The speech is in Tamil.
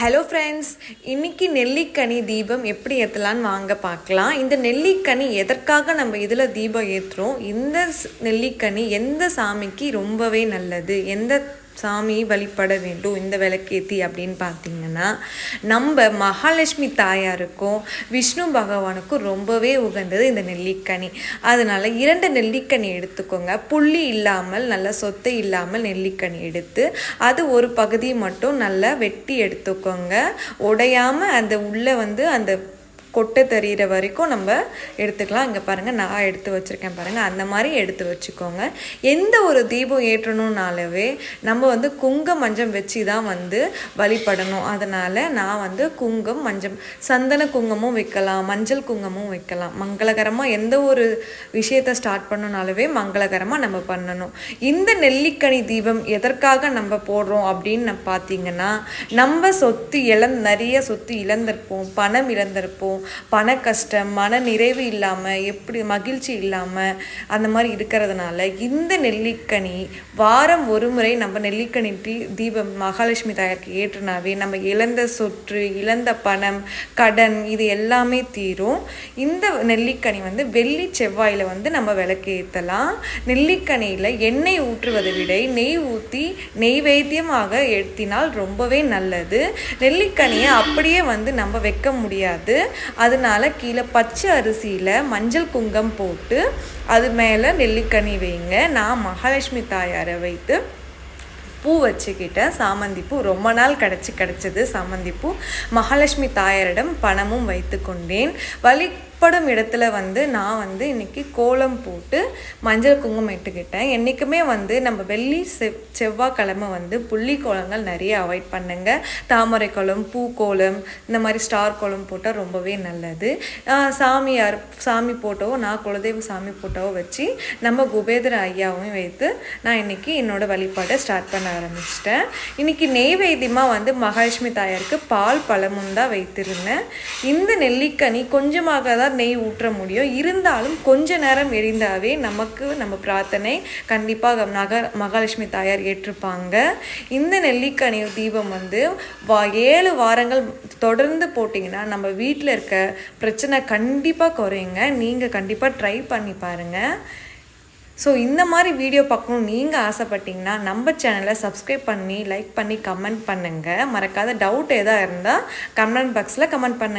ஹலோ ஃப்ரெண்ட்ஸ் இன்னைக்கு நெல்லிக்கனி தீபம் எப்படி ஏற்றலான்னு வாங்க பார்க்கலாம். இந்த நெல்லிக்கனி எதற்காக நம்ம இதில் தீபம் ஏற்றுறோம் இந்த நெல்லிக்கனி எந்த சாமிக்கு ரொம்பவே நல்லது? எந்த சாமி வழிபட வேண்டும் இந்த விளக்கேத்தி அப்படின்னு பார்த்தீங்கன்னா நம்ம மகாலட்சுமி தாயாருக்கும் விஷ்ணு பகவானுக்கும் ரொம்பவே உகந்தது இந்த நெல்லிக்கனி. அதனால் இரண்டு நெல்லிக்கனி எடுத்துக்கோங்க. புள்ளி இல்லாமல் நல்ல சொத்தை இல்லாமல் நெல்லிக்கனி எடுத்து அது ஒரு பகுதி மட்டும் நல்லா வெட்டி எடுத்துக்கோங்க. உடையாமல் அந்த உள்ளே வந்து அந்த கொட்டை தெரிகிற வரைக்கும் நம்ம எடுத்துக்கலாம். இங்கே பாருங்கள் நான் எடுத்து வச்சுருக்கேன் பாருங்கள் அந்த மாதிரி எடுத்து வச்சுக்கோங்க. எந்த ஒரு தீபம் ஏற்றணும்னாலவே நம்ம வந்து குங்கம் மஞ்சம் வச்சு தான் வந்து வழிபடணும். அதனால் நான் வந்து குங்கம் மஞ்சம் சந்தன குங்கமும் வைக்கலாம் மஞ்சள் குங்கமும் வைக்கலாம். மங்களகரமாக எந்த ஒரு விஷயத்தை ஸ்டார்ட் பண்ணனாலவே மங்களகரமாக நம்ம பண்ணணும். இந்த நெல்லிக்கனி தீபம் எதற்காக நம்ம போடுறோம் அப்படின்னு பார்த்தீங்கன்னா நம்ம சொத்து இழந் நிறைய சொத்து இழந்திருப்போம் பணம் இழந்திருப்போம். பண கஷ்டம் மன நிறைவு இல்லாமல் எப்படி மகிழ்ச்சி இல்லாமல் அந்த மாதிரி இருக்கிறதுனால இந்த நெல்லிக்கனி வாரம் ஒரு முறை நம்ம நெல்லிக்கனி தீ தீபம் மகாலட்சுமி தாயாருக்கு ஏற்றுனாவே நம்ம இழந்த சொற்று இழந்த பணம் கடன் இது எல்லாமே தீரும். இந்த நெல்லிக்கனி வந்து வெள்ளி செவ்வாயில் வந்து நம்ம விளக்கு ஏற்றலாம் நெல்லிக்கனியில் எண்ணெய் ஊற்றுவதை விட நெய் ஊற்றி நெய்வேத்தியமாக ஏற்றினால் ரொம்பவே நல்லது. நெல்லிக்கனியை அப்படியே வந்து நம்ம வைக்க முடியாது. அதனால கீழே பச்சை அரிசியில் மஞ்சள் குங்கம் போட்டு அது மேலே நெல்லிக்கனி வைங்க. நான் மகாலட்சுமி தாயாரை வைத்து பூ வச்சுக்கிட்டேன். சாமந்தி பூ ரொம்ப நாள் கிடச்சி கிடச்சது சாமந்தி பூ. மகாலட்சுமி தாயாரிடம் பணமும் வைத்து கொண்டேன். வழிபடும் இடத்துல வந்து நான் வந்து இன்னைக்கு கோலம் போட்டு மஞ்சள் குங்குமம் இட்டுக்கிட்டேன். என்றைக்குமே வந்து நம்ம வெள்ளி செவ் செவ்வாய்க்கிழமை வந்து புள்ளி கோலங்கள் நிறைய அவாய்ட் பண்ணுங்க. தாமரை கோலம் பூ கோலம் இந்த மாதிரி ஸ்டார் கோலம் போட்டால் ரொம்பவே நல்லது. சாமியார் சாமி போட்டோவோ நான் குலதெய்வ சாமி போட்டோவோ வச்சு நம்ம குபேதர ஐயாவும் வைத்து நான் இன்னைக்கு என்னோட வழிபாட்டை ஸ்டார்ட் பண்ண ஆரம்பிச்சிட்டேன். இன்னைக்கு நெய்வேத்தியமாக வந்து மகாலட்சுமி தாயாருக்கு பால் பழமும் தான் வைத்திருந்தேன். இந்த நெல்லிக்கனி கொஞ்சமாக தான் நெய் ஊற்ற முடியும். இருந்தாலும் கொஞ்ச நேரம் எரிந்தாவே நமக்கு நம்ம பிரார்த்தனை கண்டிப்பாக நக மகாலட்சுமி தாயார் ஏற்றுப்பாங்க இந்த நெல்லிக்கனி தீபம் வந்து வா ஏழு வாரங்கள் தொடர்ந்து போட்டிங்கன்னா நம்ம வீட்டில் இருக்க பிரச்சனை கண்டிப்பாக குறையுங்க. நீங்கள் கண்டிப்பாக ட்ரை பண்ணி பாருங்கள் ஸோ இந்த மாதிரி வீடியோ பார்க்கணும் நீங்கள் ஆசைப்பட்டீங்கன்னா நம்ம சேனலை சப்ஸ்கிரைப் பண்ணி லைக் பண்ணி கமெண்ட் பண்ணுங்கள் மறக்காத டவுட் எதாக இருந்தால் கமெண்ட் பாக்ஸில் கமெண்ட் பண்ணுங்க.